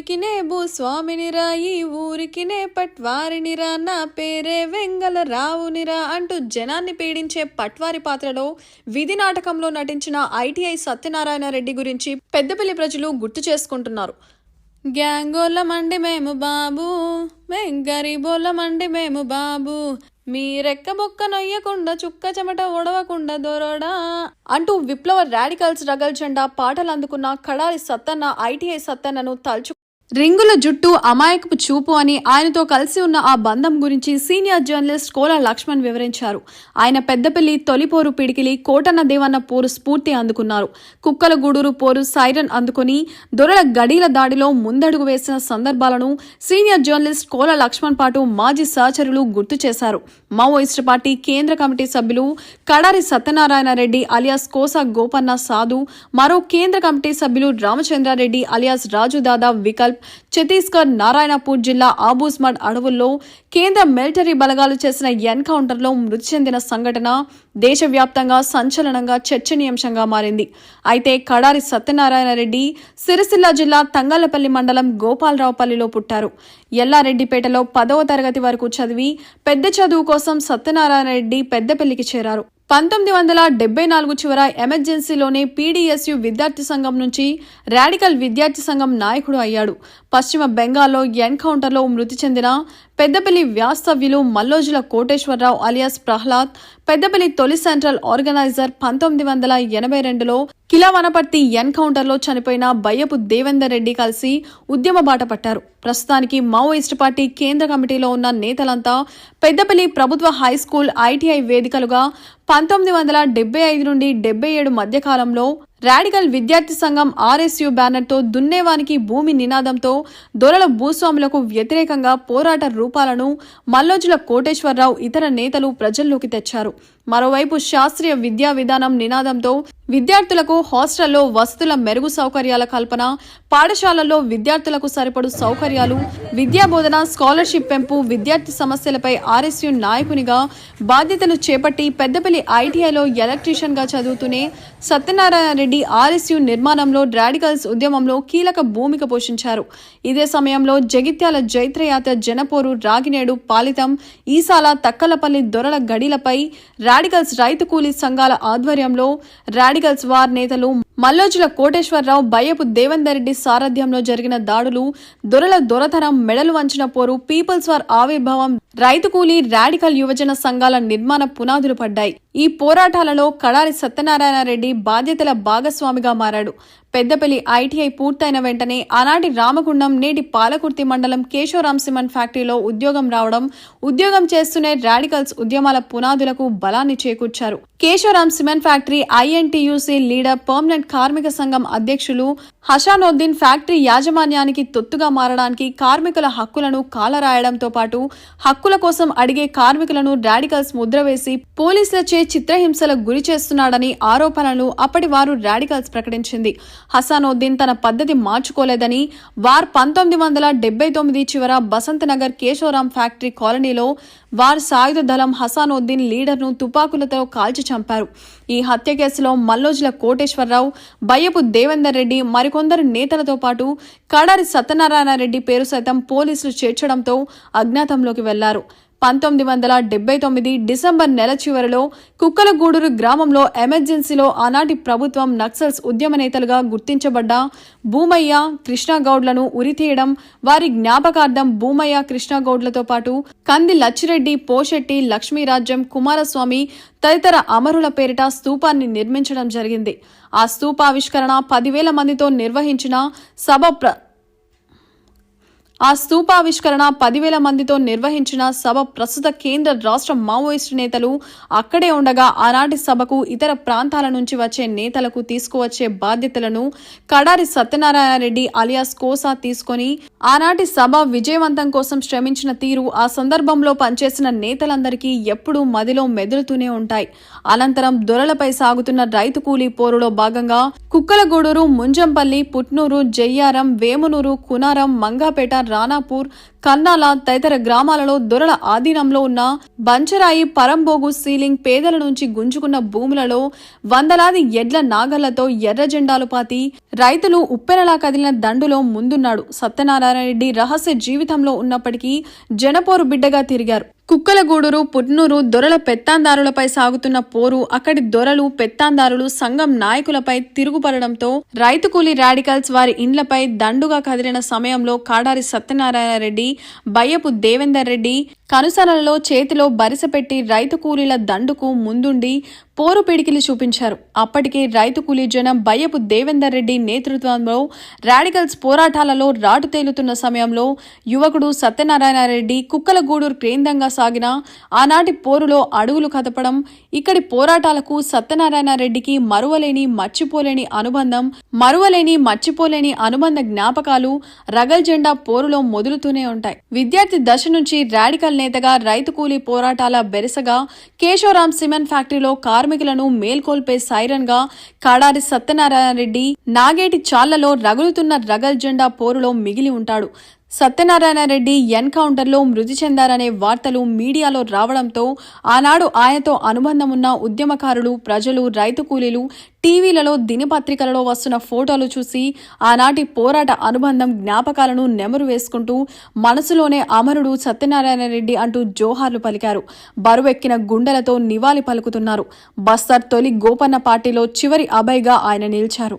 ఊరికినే భూస్వామినిరా ఈ ఊరికినే పట్వారినిరా నా పేరే వెంగల రావునిరా అంటూ జనాన్ని పీడించే పట్వారి పాత్రలో విధి నాటకంలో నటించిన ఐటీఐ సత్యనారాయణ రెడ్డి గురించి పెద్దపల్లి ప్రజలు గుర్తు చేసుకుంటున్నారు. గ్యాంగోళ్ళమండి మేము బాబు మేం గరీబోళ్ళమండి మేము బాబు మీ రెక్క బొక్క నొయ్యకుండా చుక్క చెమట ఒడవకుండా దొరడా అంటూ విప్లవ రాడికల్స్ రగల్ జెండా పాటలు అందుకున్న కడారి సత్తన్న ఐటీఐ సత్తన్నను తలుచు రింగుల జుట్టు అమాయకపు చూపు అని ఆయనతో కలిసి ఉన్న ఆ బంధం గురించి సీనియర్ జర్నలిస్ట్ కోల లక్ష్మణ్ వివరించారు. ఆయన పెద్దపల్లి తొలిపోరు పిడికిలి కోటన్న దేవన్న పోరు స్ఫూర్తి అందుకున్నారు. కుక్కల గూడూరు పోరు సైరన్ అందుకుని దొరల గడీల దాడిలో ముందడుగు వేసిన సందర్భాలను సీనియర్ జర్నలిస్ట్ కోల లక్ష్మణ్ పాటు మాజీ సహచరులు గుర్తు చేశారు. మావోయిస్టు పార్టీ కేంద్ర కమిటీ సభ్యులు కడారి సత్యనారాయణ రెడ్డి అలియాస్ కోసా గోపన్న సాధు మరో కేంద్ర కమిటీ సభ్యులు రామచంద్రారెడ్డి అలియాస్ రాజు దాదా వికల్ప్ ఛత్తీస్గఢ్ నారాయణపూర్ జిల్లా ఆబూస్మడ్ అడవుల్లో కేంద్ర మిలిటరీ బలగాలు చేసిన ఎన్కౌంటర్లో మృతి చెందిన సంఘటన దేశవ్యాప్తంగా సంచలనంగా చర్చనీయాంశంగా మారింది. అయితే కడారి సత్యనారాయణ రెడ్డి సిరిసిల్ల జిల్లా తంగళ్ళపల్లి మండలం గోపాలరావుపల్లిలో పుట్టారు. ఎల్లారెడ్డిపేటలో పదవ తరగతి వరకు చదివి పెద్ద చదువు కోసం సత్యనారాయణ రెడ్డి పెద్దపల్లికి చేరారు. పంతొమ్మిది వందల డెబ్బై నాలుగు చివర ఎమర్జెన్సీలోనే పీడీఎస్యు విద్యార్థి సంఘం నుంచి రాడికల్ విద్యార్థి సంఘం నాయకుడు అయ్యాడు. పశ్చిమ బెంగాల్లో ఎన్కౌంటర్లో మృతి చెందిన పెద్దపల్లి వ్యాస్తవ్యులు మల్లోజుల కోటేశ్వరరావు అలియాస్ ప్రహ్లాద్ పెద్దపల్లి తొలి సెంట్రల్ ఆర్గనైజర్ పంతొమ్మిది వందల ఎనభై రెండులో కిలా వనపర్తి ఎన్కౌంటర్లో చనిపోయిన బయ్యపు దేవేందర్ రెడ్డి కలిసి ఉద్యమ బాట పట్టారు. ప్రస్తుతానికి మావోయిస్టు పార్టీ కేంద్ర కమిటీలో ఉన్న నేతలంతా పెద్దపల్లి ప్రభుత్వ హై స్కూల్ ఐటీఐ వేదికలుగా పంతొమ్మిది వందల డెబ్బై ఐదు నుండి డెబ్బై ఏడు మధ్యకాలంలో రాడికల్ విద్యార్థి సంఘం ఆర్ఎస్యు బ్యానర్తో దున్నేవానికి భూమి నినాదంతో దొరల భూస్వాములకు వ్యతిరేకంగా పోరాట రూపాలను మల్లోజుల కోటేశ్వరరావు ఇతర నేతలు ప్రజల్లోకి తెచ్చారు. మరోవైపు శాస్త్రీయ విద్యా విధానం నినాదంతో విద్యార్థులకు హాస్టల్లో వసతుల మెరుగు సౌకర్యాల కల్పన పాఠశాలల్లో విద్యార్థులకు సరిపడు సౌకర్యాలు విద్యా బోధన స్కాలర్షిప్ పెంపు విద్యార్థి సమస్యలపై ఆర్ఎస్యు నాయకునిగా బాధ్యతలు చేపట్టి పెద్దపల్లి ఐటీఐలో ఎలక్ట్రీషియన్గా చదువుతూనే సత్యనారాయణ రెడ్డి ఆర్ఎస్యు నిర్మాణంలో రాడికల్స్ ఉద్యమంలో కీలక భూమిక పోషించారు. ఇదే సమయంలో జగిత్యాల జైత్రయాత్ర జనపోరు రాగినేడు పాలితం ఈసాల తక్కలపల్లి దొరల గడిలపై రాడికల్స్ రైతు కూలీ సంఘాల ఆధ్వర్యంలో రాడికల్స్ వార్ నేతలు మల్లోజుల కోటేశ్వరరావు బయ్యపు దేవందరెడ్డి సారథ్యంలో జరిగిన దాడులు దొరల దొరతనం మెడలు వంచిన పోరు పీపుల్స్ ఫర్ ఆవిర్భావం రైతు కూలీ రాడికల్ యువజన సంఘాల నిర్మాణ పునాదులు పడ్డాయి. ఈ పోరాటాలలో కడారి సత్యనారాయణ రెడ్డి బాధ్యతల భాగస్వామిగా మారాడు. పెద్దపల్లి ఐటీఐ పూర్తయిన వెంటనే ఆనాటి రామగుండం నేటి పాలకుర్తి మండలం కేశవరామ్ సిమెంట్ ఫ్యాక్టరీలో ఉద్యోగం రావడం ఉద్యోగం చేస్తూనే రాడికల్స్ ఉద్యమాల పునాదులకు బలాన్ని చేకూర్చారు. Keshavram cement factory INTUC leader permanent కార్మిక సంఘం అధ్యక్షులు హషానోద్దీన్ ఫ్యాక్టరీ యాజమాన్యానికి తొత్తుగా మారడానికి కార్మికుల హక్కులను కాలరాయడంతో పాటు హక్కుల కోసం అడిగే కార్మికులను రాడికల్స్ ముద్ర వేసి పోలీసులచే చిత్రహింసలకు గురి చేస్తున్నాడని ఆరోపణలు అప్పటి వారు రాడికల్స్ ప్రకటించింది. హసానోద్దీన్ తన పద్ధతి మార్చుకోలేదని వార్ పంతొమ్మిది వందల డెబ్బై తొమ్మిది చివర బసంత్ నగర్ కేశవరాం ఫ్యాక్టరీ కాలనీలో వార్ సాయుధ దళం హసానోద్దీన్ లీడర్ను తుపాకులతో కాల్చి చంపారు. ఈ హత్య కేసులో మల్లోజుల కోటేశ్వరరావు బయ్యపు దేవేందర్ రెడ్డి మరికొందరు నేతలతో పాటు కడారి సత్యనారాయణ రెడ్డి పేరు సైతం పోలీసులు చేర్చడంతో అజ్ఞాతంలోకి వెళ్ళారు. పంతొమ్మిది వందల డెబ్బై తొమ్మిది డిసెంబర్ నెల చివరిలో కుక్కలగూడూరు గ్రామంలో ఎమర్జెన్సీలో ఆనాటి ప్రభుత్వం నక్సల్స్ ఉద్యమ నేతలుగా గుర్తించబడ్డ భూమయ్య కృష్ణాగౌడ్లను ఉరితీయడం వారి జ్ఞాపకార్థం భూమయ్య కృష్ణాగౌడ్లతో పాటు కంది లచ్చిరెడ్డి పోషెట్టి లక్ష్మీరాజ్యం కుమారస్వామి తదితర అమరుల పేరిట స్తూపాన్ని నిర్మించడం జరిగింది. ఆ స్తూపావిష్కరణ పదివేల మందితో నిర్వహించిన సభ ప్ర ఆ స్తూపావిష్కరణ పదివేల మందితో నిర్వహించిన సభ ప్రస్తుత కేంద్ర రాష్ట్ర మావోయిస్టు నేతలు అక్కడే ఉండగా ఆనాటి సభకు ఇతర ప్రాంతాల నుంచి వచ్చే నేతలకు తీసుకువచ్చే బాధ్యతలను కడారి సత్యనారాయణ రెడ్డి అలియాస్ కోసా తీసుకొని ఆనాటి సభ విజయవంతం కోసం శ్రమించిన తీరు ఆ సందర్భంలో పనిచేసిన నేతలందరికీ ఎప్పుడూ మదిలో మెదులుతూనే ఉంటాయి. అనంతరం దొరలపై సాగుతున్న రైతు కూలీ పోరులో భాగంగా కుక్కలగూడూరు ముంజంపల్లి పుట్నూరు జయ్యారం వేమునూరు కునారం మంగాపేట రానాపూర్ కన్నాల తదితర గ్రామాలలో దొరల ఆధీనంలో ఉన్న బంచరాయి పరంబోగు సీలింగ్ పేదల నుంచి గుంజుకున్న భూములలో వందలాది ఎడ్ల నాగళ్ళతో ఎర్ర జెండాలు పాతి రైతులు ఉప్పెనలా కదిలిన దండులో ముందున్నాడు సత్యనారాయణ రెడ్డి రహస్య జీవితంలో ఉన్నప్పటికీ జనపోరు బిడ్డగా తిరిగారు. కుక్కలగూడూరు పుట్నూరు దొరల పెత్తాందారులపై సాగుతున్న పోరు అక్కడి దొరలు పెత్తాందారులు సంఘం నాయకులపై తిరుగుపడడంతో రైతు కూలీ రాడికల్స్ వారి ఇండ్లపై దండుగా కదిలిన సమయంలో కాడారి సత్యనారాయణ రెడ్డి బయ్యపు దేవేందర్ రెడ్డి కనుసలలో చేతిలో బరిసపెట్టి రైతు కూలీల దండుకు ముందుండి పోరు పిడికిలు చూపించారు. అప్పటికే రైతు కూలీ జనం బయ్యపు దేవేందర్ రెడ్డి నేతృత్వంలో రాడికల్స్ పోరాటాలలో రాటు తేలుతున్న సమయంలో యువకుడు సత్యనారాయణ రెడ్డి కుక్కలగూడూరు కేంద్రంగా సాగిన ఆనాటి పోరులో అడుగులు కదపడం ఇక్కడి పోరాటాలకు సత్యనారాయణ రెడ్డికి మరువలేని మర్చిపోలేని అనుబంధం మరువలేని మర్చిపోలేని అనుబంధ జ్ఞాపకాలు రగల్ జెండా పోరులో మొదలుతూనే ఉంటాయి. విద్యార్థి దశ నుంచి రాడికల్ నేతగా రైతు కూలీ పోరాటాల బెరసగా కేశవరాం సిమెంట్ ఫ్యాక్టరీలో కార్మికులను మేల్కొల్పే సైరన్గా కాడారి సత్యనారాయణ రెడ్డి నాగేటి చాళ్ళలో రగులుతున్న రగల్ జెండా పోరులో మిగిలి ఉంటాడు. సత్యనారాయణ రెడ్డి ఎన్కౌంటర్లో మృతి చెందారనే వార్తలు మీడియాలో రావడంతో ఆనాడు ఆయనతో అనుబంధం ఉన్న ఉద్యమకారులు ప్రజలు రైతు కూలీలు టీవీలలో దినపత్రికలలో వస్తున్న ఫోటోలు చూసి ఆనాటి పోరాట అనుబంధం జ్ఞాపకాలను నెమరు వేసుకుంటూ మనసులోనే అమరుడు సత్యనారాయణ రెడ్డి అంటూ జోహార్లు పలికారు. బరువెక్కిన గుండెలతో నివాళి పలుకుతున్నారు. బస్తర్ తొలి గోపన్న పార్టీలో చివరి అభయ్గా ఆయన నిలిచారు.